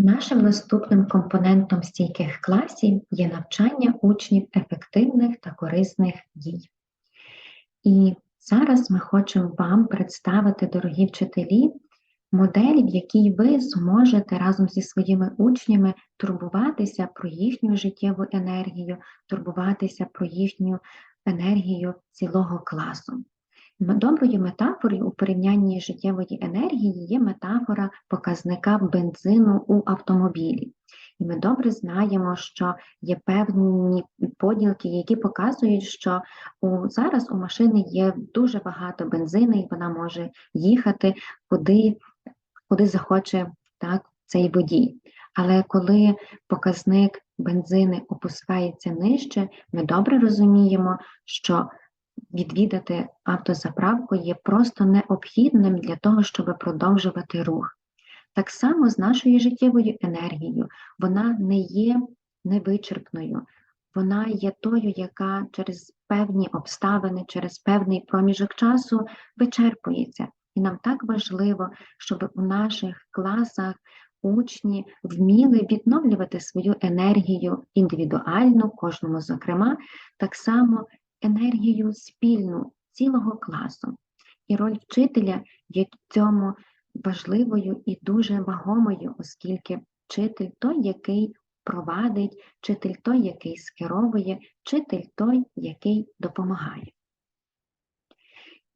Нашим наступним компонентом стійких класів є навчання учнів ефективних та корисних дій. І зараз ми хочемо вам представити, дорогі вчителі, модель, в якій ви зможете разом зі своїми учнями турбуватися про їхню життєву енергію, турбуватися про їхню енергію цілого класу. Доброю метафорою у порівнянні життєвої енергії є метафора показника бензину у автомобілі. І ми добре знаємо, що є певні поділки, які показують, що у, зараз у машини є дуже багато бензину, і вона може їхати куди куди захоче так, цей водій. Але коли показник бензини опускається нижче, ми добре розуміємо, що відвідати автозаправку є просто необхідним для того, щоб продовжувати рух. Так само з нашою життєвою енергією, вона не є невичерпною, вона є тою, яка через певні обставини, через певний проміжок часу вичерпується. І нам так важливо, щоб у наших класах учні вміли відновлювати свою енергію індивідуальну, кожному, зокрема, так само енергію спільну цілого класу. І роль вчителя є в цьому важливою і дуже вагомою, оскільки вчитель той, який провадить, вчитель той, який скеровує, вчитель той, який допомагає.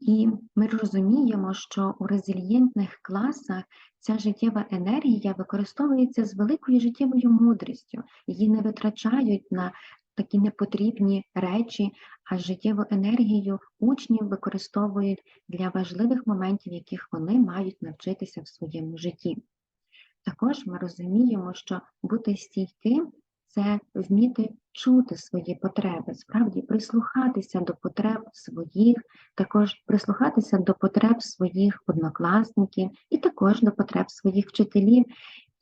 І ми розуміємо, що у резильєнтних класах ця життєва енергія використовується з великою життєвою мудрістю, її не витрачають на такі непотрібні речі, а життєву енергію учнів використовують для важливих моментів, яких вони мають навчитися в своєму житті. Також ми розуміємо, що бути стійким це вміти чути свої потреби, справді прислухатися до потреб своїх, також прислухатися до потреб своїх однокласників і також до потреб своїх вчителів.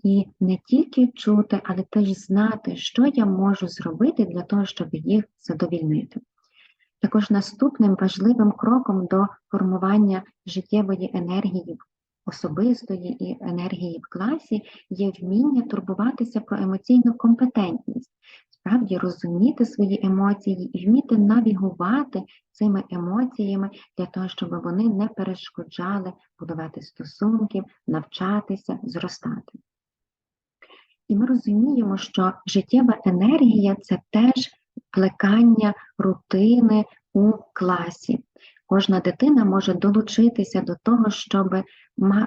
І не тільки чути, але теж знати, що я можу зробити для того, щоб їх задовільнити. Також наступним важливим кроком до формування життєвої енергії особистої і енергії в класі є вміння турбуватися про емоційну компетентність, справді розуміти свої емоції і вміти навігувати цими емоціями для того, щоб вони не перешкоджали будувати стосунків, навчатися, зростати. І ми розуміємо, що життєва енергія це теж плекання рутини у класі. Кожна дитина може долучитися до того, щоб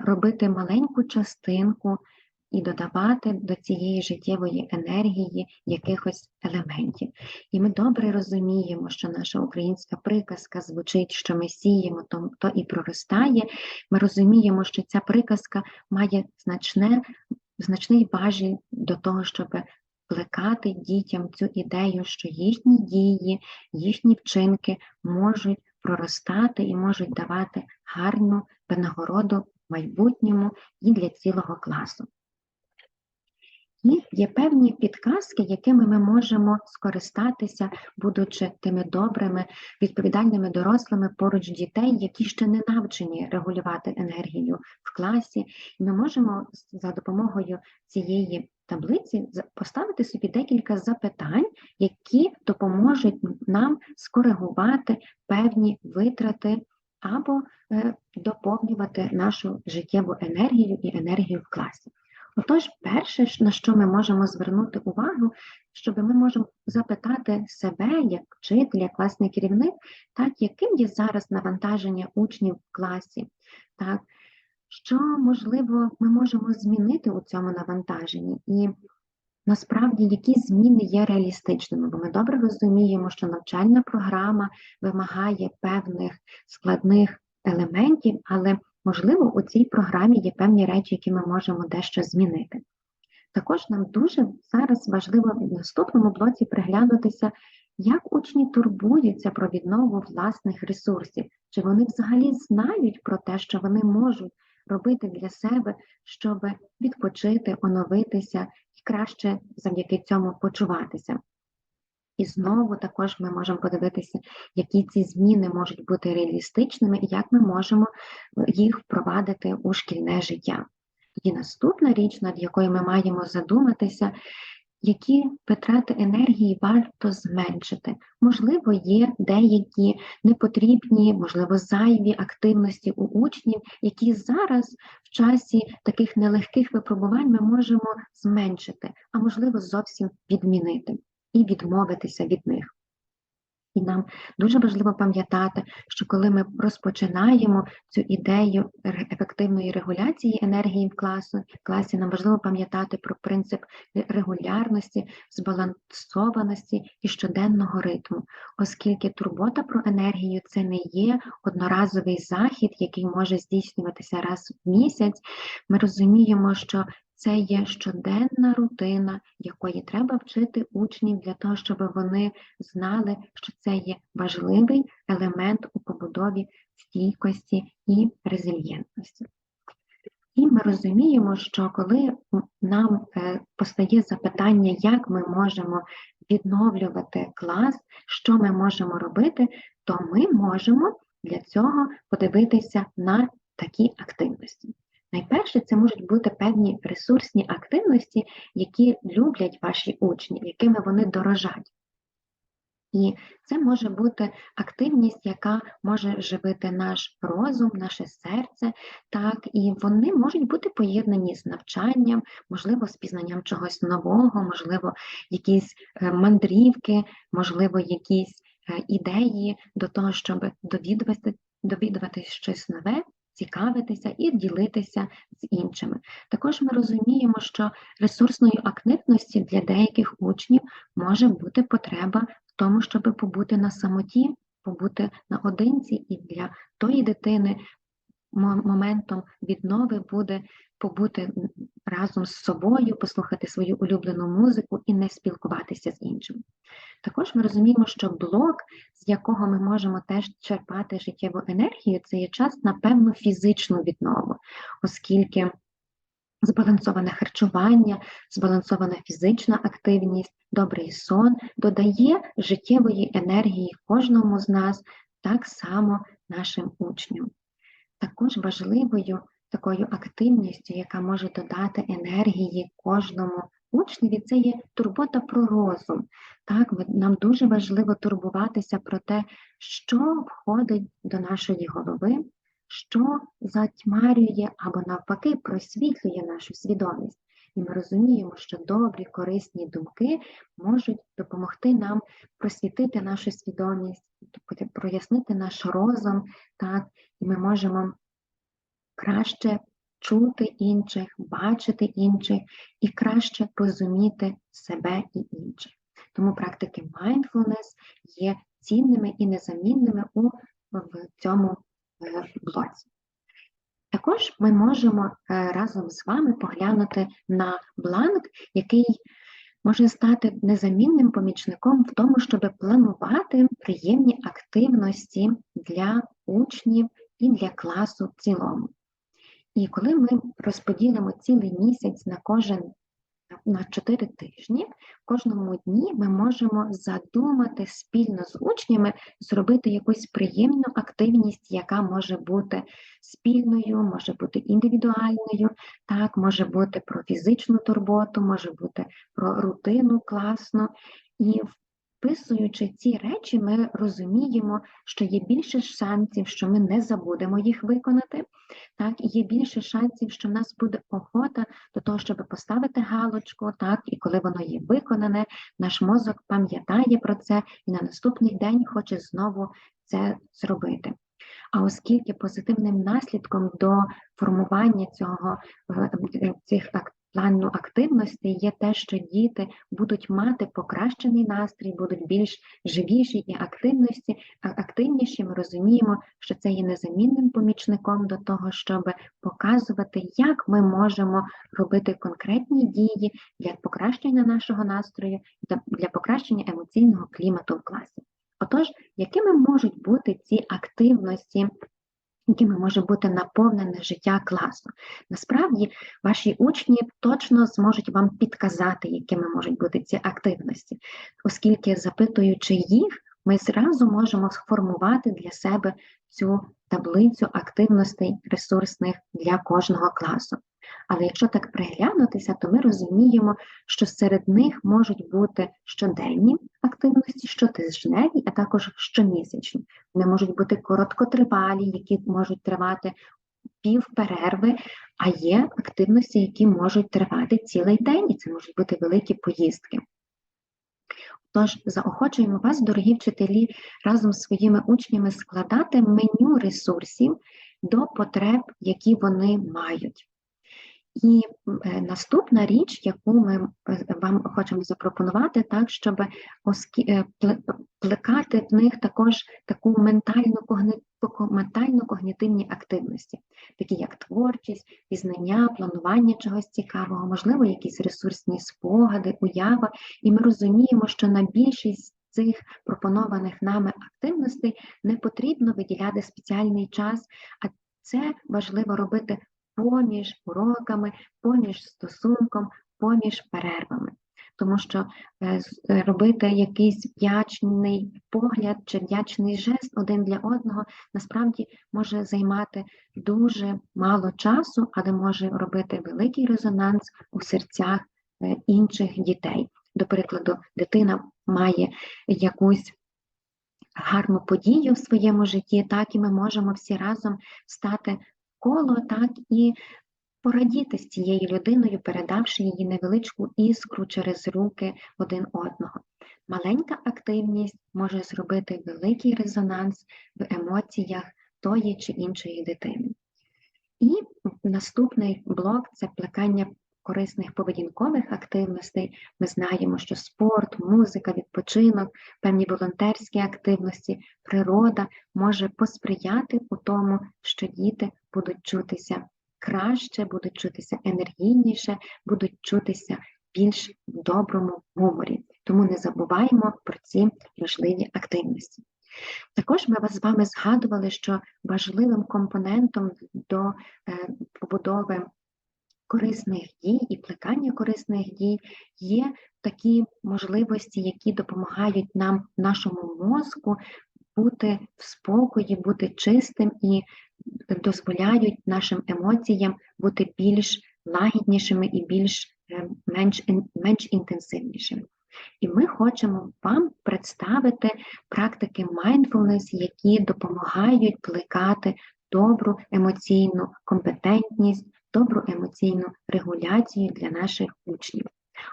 робити маленьку частинку і додавати до цієї життєвої енергії якихось елементів. І ми добре розуміємо, що наша українська приказка звучить, що ми сіємо, то, то і проростає. Ми розуміємо, що ця приказка має значне, значний важіль до того, щоб плекати дітям цю ідею, що їхні дії, їхні вчинки можуть проростати і можуть давати гарну винагороду майбутньому і для цілого класу. І є певні підказки, якими ми можемо скористатися, будучи тими добрими, відповідальними дорослими поруч дітей, які ще не навчені регулювати енергію в класі. І ми можемо за допомогою цієї таблиці поставити собі декілька запитань, які допоможуть нам скоригувати певні витрати або е, доповнювати нашу життєву енергію і енергію в класі. Отож, перше, на що ми можемо звернути увагу, щоб ми можемо запитати себе, як вчитель, як класний керівник, так, яким є зараз навантаження учнів в класі, так, що, можливо, ми можемо змінити у цьому навантаженні, і насправді які зміни є реалістичними, бо ми добре розуміємо, що навчальна програма вимагає певних складних елементів, але Можливо, у цій програмі є певні речі, які ми можемо дещо змінити. Також нам дуже зараз важливо в наступному блоці приглянутися, як учні турбуються про віднову власних ресурсів, чи вони взагалі знають про те, що вони можуть робити для себе, щоб відпочити, оновитися і краще завдяки цьому почуватися. І знову також ми можемо подивитися, які ці зміни можуть бути реалістичними і як ми можемо е, їх впровадити у шкільне життя. І наступна річ, над якою ми маємо задуматися, які витрати енергії варто зменшити. Можливо, є деякі непотрібні, можливо, зайві активності у учнів, які зараз в часі таких нелегких випробувань ми можемо зменшити, а можливо, зовсім відмінити і відмовитися від них. І нам дуже важливо пам'ятати, що коли ми розпочинаємо цю ідею ефективної регуляції енергії в класу, класі, нам важливо пам'ятати про принцип регулярності, збалансованості і щоденного ритму, оскільки турбота про енергію це не є одноразовий захід, який може здійснюватися раз в місяць. Ми розуміємо, що це є щоденна рутина, якої треба вчити учнів для того, щоб вони знали, що це є важливий елемент у побудові стійкості і резильєнтності. І ми розуміємо, що коли нам е, постає запитання, як ми можемо відновлювати клас, що ми можемо робити, то ми можемо для цього подивитися на такі активності. Найперше, це можуть бути певні ресурсні активності, які люблять ваші учні, якими вони дорожать. І це може бути активність, яка може живити наш розум, наше серце, так, і вони можуть бути поєднані з навчанням, можливо, з пізнанням чогось нового, можливо, якісь е, мандрівки, можливо, якісь е, ідеї до того, щоб довідувати, довідувати щось нове цікавитися і ділитися з іншими. Також ми розуміємо, що ресурсної активності для деяких учнів може бути потреба в тому, щоб побути на самоті, побути наодинці, і для тої дитини моментом віднови буде побути разом з собою, послухати свою улюблену музику і не спілкуватися з іншими. Також ми розуміємо, що блок, з якого ми можемо теж черпати життєву енергію, це є час на певну фізичну віднову, оскільки збалансоване харчування, збалансована фізична активність, добрий сон додає життєвої енергії кожному з нас, так само нашим учням. Також важливою такою активністю, яка може додати енергії кожному учневі, це є турбота про розум. Так, Нам дуже важливо турбуватися про те, що входить до нашої голови, що затьмарює або навпаки просвітлює нашу свідомість. І ми розуміємо, що добрі, корисні думки можуть допомогти нам просвітити нашу свідомість, прояснити наш розум, так, і ми можемо краще чути інших, бачити інших і краще розуміти себе і інших. Тому практики mindfulness є цінними і незамінними у в цьому е, блоці. Також ми можемо е, разом з вами поглянути на бланк, який може стати незамінним помічником в тому, щоб планувати приємні активності для учнів і для класу в цілому. І коли ми розподілимо цілий місяць на кожен на 4 тижні, в кожному дні ми можемо задумати спільно з учнями зробити якусь приємну активність, яка може бути спільною, може бути індивідуальною, так, може бути про фізичну турботу, може бути про рутину класно. І Вписуючи ці речі, ми розуміємо, що є більше шансів, що ми не забудемо їх виконати, так, і є більше шансів, що в нас буде охота до того, щоб поставити галочку, так, і коли воно є виконане, наш мозок пам'ятає про це і на наступний день хоче знову це зробити. А оскільки позитивним наслідком до формування цього е, цих плану активності є те, що діти будуть мати покращений настрій, будуть більш живіші і активності, активніші. Ми розуміємо, що це є незамінним помічником до того, щоб показувати, як ми можемо робити конкретні дії для покращення нашого настрою, для покращення емоційного клімату в класі. Отож, якими можуть бути ці активності якими може бути наповнене життя класу. Насправді, ваші учні точно зможуть вам підказати, якими можуть бути ці активності, оскільки, запитуючи їх, ми зразу можемо сформувати для себе цю таблицю активностей ресурсних для кожного класу. Але якщо так приглянутися, то ми розуміємо, що серед них можуть бути щоденні активності, щотижневі, а також щомісячні. Вони можуть бути короткотривалі, які можуть тривати пів перерви, а є активності, які можуть тривати цілий день, і це можуть бути великі поїздки. Тож заохочуємо вас, дорогі вчителі, разом з своїми учнями складати меню ресурсів до потреб, які вони мають. І е, наступна річ, яку ми е, вам хочемо запропонувати, так, щоб е, плекати в них також таку ментальну ментально-когнітивні активності, такі як творчість, пізнання, планування чогось цікавого, можливо, якісь ресурсні спогади, уява. І ми розуміємо, що на більшість цих пропонованих нами активностей не потрібно виділяти спеціальний час, а це важливо робити поміж уроками, поміж стосунком, поміж перервами. Тому що е, е, робити якийсь вдячний погляд чи вдячний жест один для одного насправді може займати дуже мало часу, але може робити великий резонанс у серцях е, інших дітей. До прикладу, дитина має якусь гарну подію в своєму житті, так і ми можемо всі разом стати коло, так і порадіти з цією людиною, передавши її невеличку іскру через руки один одного. Маленька активність може зробити великий резонанс в емоціях тої чи іншої дитини. І наступний блок це плекання корисних поведінкових активностей. Ми знаємо, що спорт, музика, відпочинок, певні волонтерські активності, природа може посприяти у тому, що діти будуть чутися краще, будуть чутися енергійніше, будуть чутися більш в доброму гуморі. Тому не забуваємо про ці важливі активності. Також ми з вами згадували, що важливим компонентом до е, побудови корисних дій і плекання корисних дій є такі можливості, які допомагають нам, нашому мозку, бути в спокої, бути чистим і дозволяють нашим емоціям бути більш лагіднішими і більш е, менш, менш інтенсивнішими. І ми хочемо вам представити практики mindfulness, які допомагають плекати добру емоційну компетентність, добру емоційну регуляцію для наших учнів.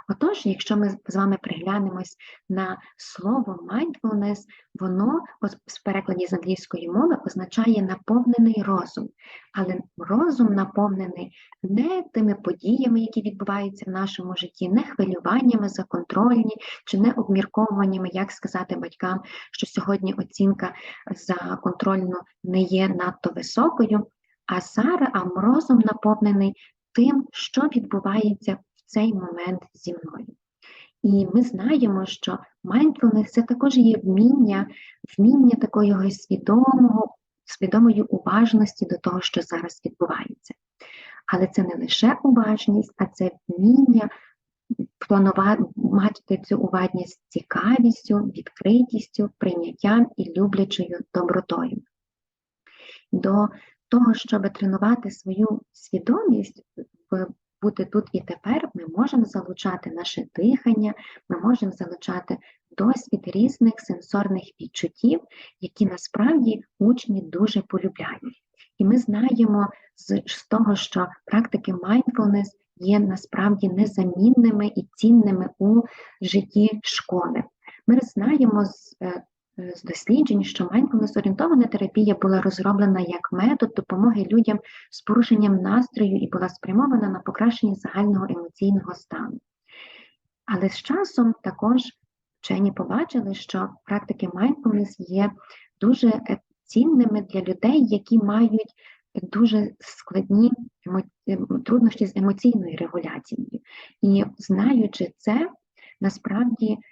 Отож, якщо ми з вами приглянемось на слово mindfulness, воно в перекладі з англійської мови означає наповнений розум, але розум наповнений не тими подіями, які відбуваються в нашому житті, не хвилюваннями законтрольні чи не обмірковуваннями, як сказати батькам, що сьогодні оцінка за контрольну не є надто високою, а Сара, а розум наповнений тим, що відбувається в цей момент зі мною. І ми знаємо, що mindfulness – це також є вміння, вміння такої свідомого, свідомої уважності до того, що зараз відбувається. Але це не лише уважність, а це вміння планувати, мати цю уважність цікавістю, відкритістю, прийняттям і люблячою добротою. До того, щоб тренувати свою свідомість бути тут і тепер, ми можемо залучати наше дихання, ми можемо залучати досвід різних сенсорних відчуттів, які насправді учні дуже полюбляють. І ми знаємо з, того, що практики mindfulness є насправді незамінними і цінними у житті школи. Ми знаємо з Е, з досліджень, що mindfulness-орієнтована терапія була розроблена як метод допомоги людям з порушенням настрою і була спрямована на покращення загального емоційного стану. Але з часом також вчені побачили, що практики mindfulness є дуже е, цінними для людей, які мають дуже складні е, труднощі з емоційною регуляцією. І знаючи це, насправді Е,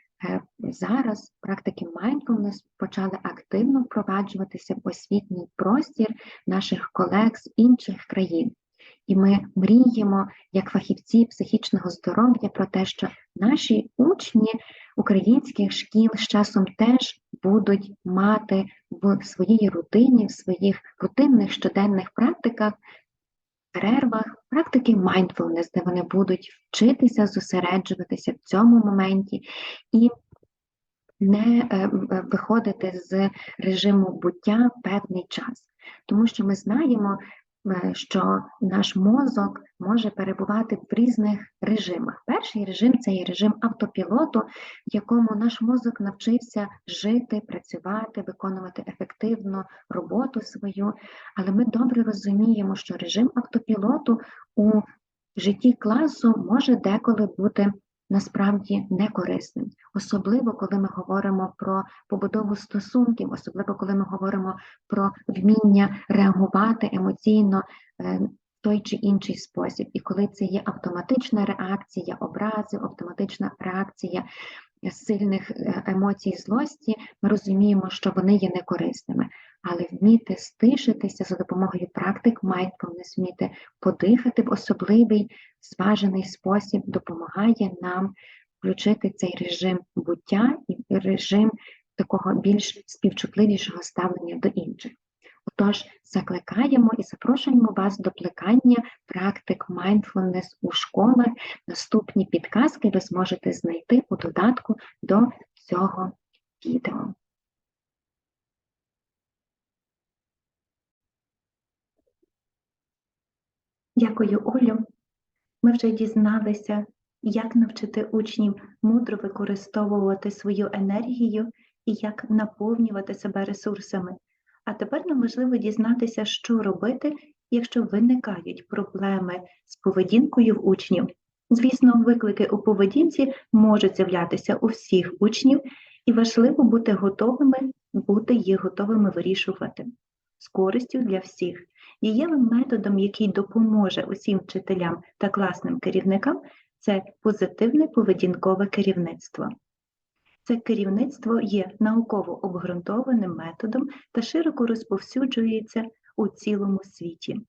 зараз практики mindfulness почали активно впроваджуватися в освітній простір наших колег з інших країн. І ми мріємо, як фахівці психічного здоров'я, про те, що наші учні українських шкіл з часом теж будуть мати в своїй рутині, в своїх рутинних щоденних практиках перервах практики mindfulness, де вони будуть вчитися зосереджуватися в цьому моменті і не е, е, виходити з режиму буття певний час. Тому що ми знаємо, що наш мозок може перебувати в різних режимах. Перший режим це є режим автопілоту, в якому наш мозок навчився жити, працювати, виконувати ефективно роботу свою. Але ми добре розуміємо, що режим автопілоту у житті класу може деколи бути насправді некорисним, особливо коли ми говоримо про побудову стосунків, особливо коли ми говоримо про вміння реагувати емоційно е, в той чи інший спосіб. І коли це є автоматична реакція образи, автоматична реакція сильних е, емоцій злості, ми розуміємо, що вони є некорисними. Але вміти стишитися за допомогою практик mindfulness, вміти подихати в особливий зважений спосіб допомагає нам включити цей режим буття і режим такого більш співчутливішого ставлення до інших. Отож, закликаємо і запрошуємо вас до плекання практик mindfulness у школах. Наступні підказки ви зможете знайти у додатку до цього відео. Дякую, Олю. Ми вже дізналися, як навчити учнів мудро використовувати свою енергію і як наповнювати себе ресурсами. А тепер нам важливо дізнатися, що робити, якщо виникають проблеми з поведінкою в учнів. Звісно, виклики у поведінці можуть з'являтися у всіх учнів, і важливо бути готовими, бути їх готовими вирішувати з користю для всіх. Дієвим методом, який допоможе усім вчителям та класним керівникам, це позитивне поведінкове керівництво. Це керівництво є науково обґрунтованим методом та широко розповсюджується у цілому світі.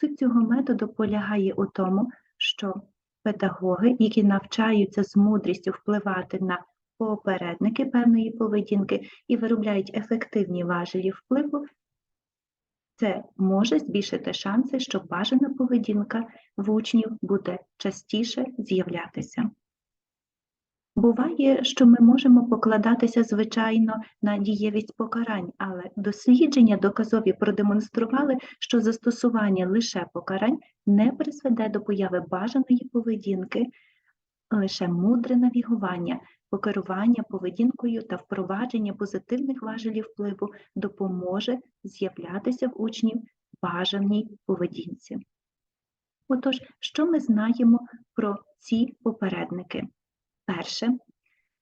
Суть цього методу полягає у тому, що педагоги, які навчаються з мудрістю впливати на попередники певної поведінки і виробляють ефективні важелі впливу, це може збільшити шанси, що бажана поведінка в учнів буде частіше з'являтися. Буває, що ми можемо покладатися, звичайно, на дієвість покарань, але дослідження доказові продемонстрували, що застосування лише покарань не призведе до появи бажаної поведінки, лише мудре навігування, покерування поведінкою та впровадження позитивних важелів впливу допоможе з'являтися в учнів бажаній поведінці. Отож, що ми знаємо про ці попередники? Перше,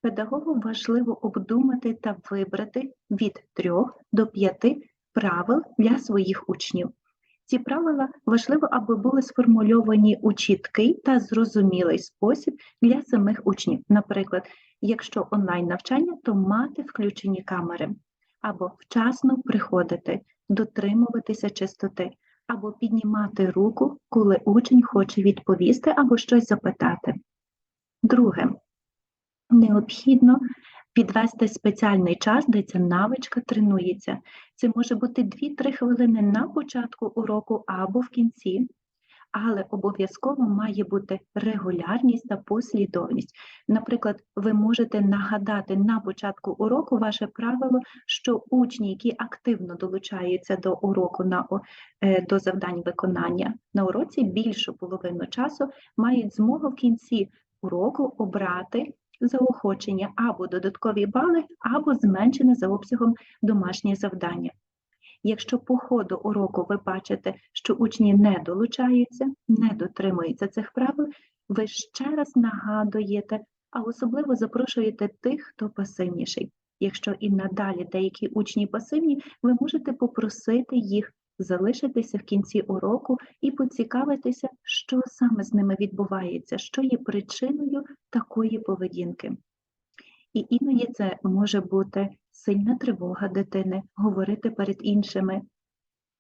педагогу важливо обдумати та вибрати від трьох до п'яти правил для своїх учнів. Ці правила важливо, аби були сформульовані у чіткий та зрозумілий спосіб для самих учнів. Наприклад, якщо онлайн навчання, то мати включені камери, або вчасно приходити, дотримуватися чистоти, або піднімати руку, коли учень хоче відповісти або щось запитати. Друге, необхідно підвести спеціальний час, де ця навичка тренується. Це може бути 2-3 хвилини на початку уроку або в кінці, але обов'язково має бути регулярність та послідовність. Наприклад, ви можете нагадати на початку уроку ваше правило, що учні, які активно долучаються до уроку на е, до завдань виконання на уроці, більшу половину часу мають змогу в кінці уроку обрати заохочення або додаткові бали, або зменшене за обсягом домашнє завдання. Якщо по ходу уроку ви бачите, що учні не долучаються, не дотримуються цих правил, ви ще раз нагадуєте, а особливо запрошуєте тих, хто пасивніший. Якщо і надалі деякі учні пасивні, ви можете попросити їх залишитися в кінці уроку і поцікавитися, що саме з ними відбувається, що є причиною такої поведінки. І іноді це може бути сильна тривога дитини, говорити перед іншими,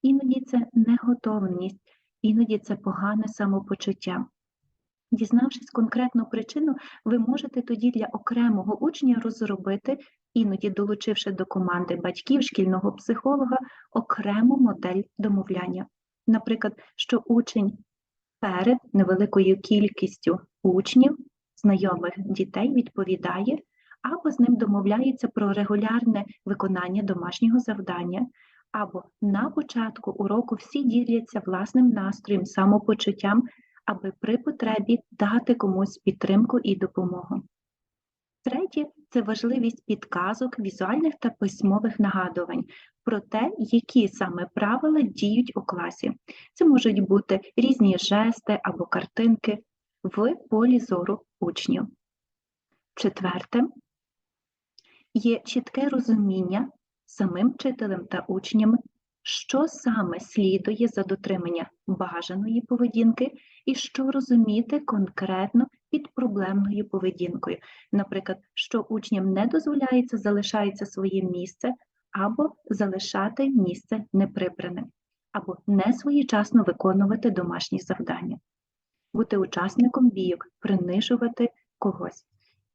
іноді це неготовність, іноді це погане самопочуття. Дізнавшись конкретну причину, ви можете тоді для окремого учня розробити, іноді долучивши до команди батьків, шкільного психолога, окрему модель домовляння. наприклад, що учень перед невеликою кількістю учнів, знайомих дітей відповідає або з ним домовляється про регулярне виконання домашнього завдання, або на початку уроку всі діляться власним настроєм, самопочуттям, аби при потребі дати комусь підтримку і допомогу. Третє це важливість підказок, візуальних та письмових нагадувань про те, які саме правила діють у класі. Це можуть бути різні жести або картинки в полі зору учнів. Четверте є чітке розуміння самим вчителем та учнями, що саме слідує за дотримання бажаної поведінки і що розуміти конкретно під проблемною поведінкою. Наприклад, що учням не дозволяється залишається своє місце або залишати місце неприбраним, або не своєчасно виконувати домашні завдання, бути учасником бійок, принижувати когось.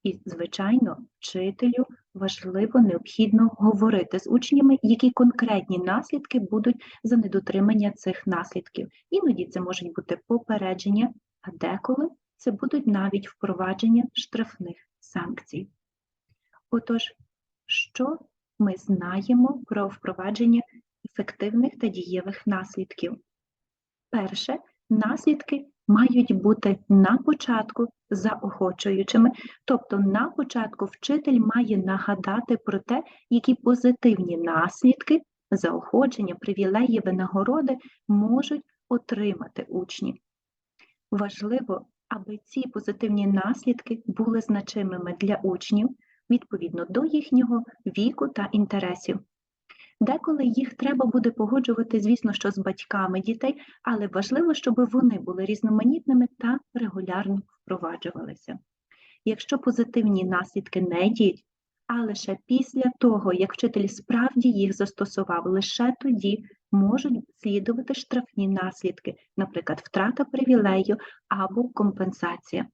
І, звичайно, вчителю важливо необхідно говорити з учнями, які конкретні наслідки будуть за недотримання цих наслідків. Іноді це можуть бути попередження, а деколи це будуть навіть впровадження штрафних санкцій. Отож, що ми знаємо про впровадження ефективних та дієвих наслідків? Перше, наслідки мають бути на початку заохочуючими, тобто на початку вчитель має нагадати про те, які позитивні наслідки, заохочення, привілеї, винагороди можуть отримати учні. Важливо, аби ці позитивні наслідки були значимими для учнів відповідно до їхнього віку та інтересів. Деколи їх треба буде погоджувати, звісно, що з батьками дітей, але важливо, щоб вони були різноманітними та регулярно впроваджувалися. Якщо позитивні наслідки не діють, а лише після того, як вчитель справді їх застосував, лише тоді можуть слідувати штрафні наслідки, наприклад, втрата привілею або компенсація.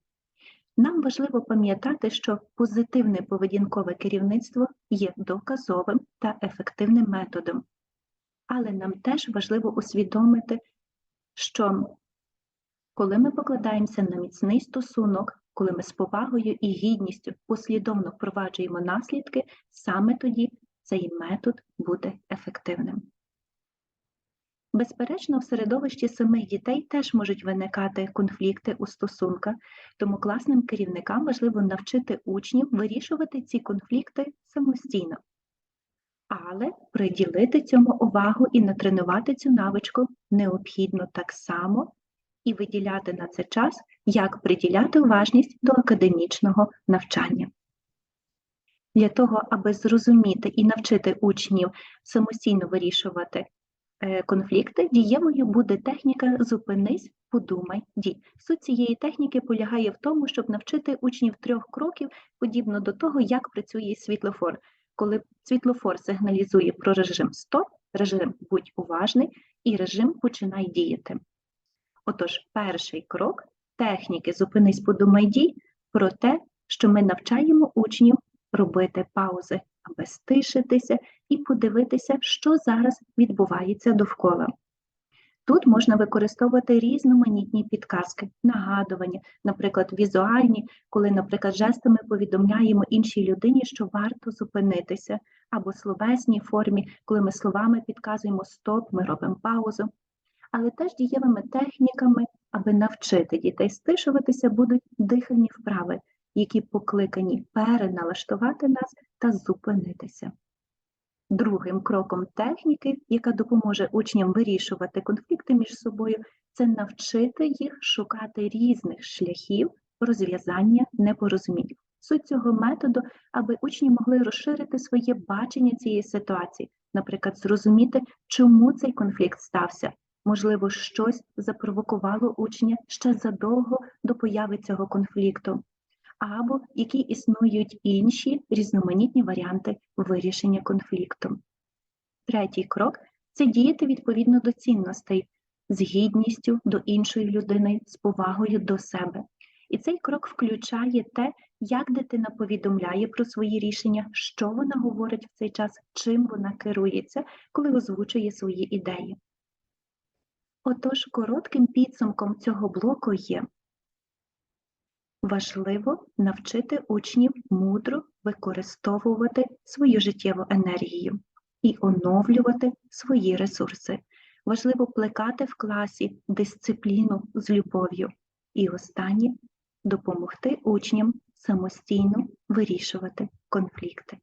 Нам важливо пам'ятати, що позитивне поведінкове керівництво є доказовим та ефективним методом. Але нам теж важливо усвідомити, що коли ми покладаємося на міцний стосунок, коли ми з повагою і гідністю послідовно впроваджуємо наслідки, саме тоді цей метод буде ефективним. Безперечно, в середовищі самих дітей теж можуть виникати конфлікти у стосунках, тому класним керівникам важливо навчити учнів вирішувати ці конфлікти самостійно, але приділити цьому увагу і натренувати цю навичку необхідно так само і виділяти на це час, як приділяти уважність до академічного навчання. Для того, аби зрозуміти і навчити учнів самостійно вирішувати конфлікти, дієвою буде техніка Зупинись, подумай, дій. Суть цієї техніки полягає в тому, щоб навчити учнів трьох кроків, подібно до того, як працює світлофор. Коли світлофор сигналізує про режим стоп, режим будь уважний і режим починай діяти. Отож, перший крок техніки Зупинись, подумай, дій про те, що ми навчаємо учнів робити паузи, аби стишитися і подивитися, що зараз відбувається довкола. Тут можна використовувати різноманітні підказки, нагадування, наприклад, візуальні, коли, наприклад, жестами повідомляємо іншій людині, що варто зупинитися, або словесній формі, коли ми словами підказуємо стоп, ми робимо паузу. Але теж дієвими техніками, аби навчити дітей стишуватися, будуть дихальні вправи, які покликані переналаштувати нас та зупинитися. Другим кроком техніки, яка допоможе учням вирішувати конфлікти між собою, це навчити їх шукати різних шляхів розв'язання непорозумінь. Суть цього методу, аби учні могли розширити своє бачення цієї ситуації, наприклад, зрозуміти, чому цей конфлікт стався. Можливо, щось запровокувало учня ще задовго до появи цього конфлікту, або які існують інші різноманітні варіанти вирішення конфлікту. Третій крок це діяти відповідно до цінностей, з гідністю до іншої людини, з повагою до себе. І цей крок включає те, як дитина повідомляє про свої рішення, що вона говорить в цей час, чим вона керується, коли озвучує свої ідеї. Отож, коротким підсумком цього блоку є важливо навчити учнів мудро використовувати свою життєву енергію і оновлювати свої ресурси. Важливо плекати в класі дисципліну з любов'ю. І останнє допомогти учням самостійно вирішувати конфлікти.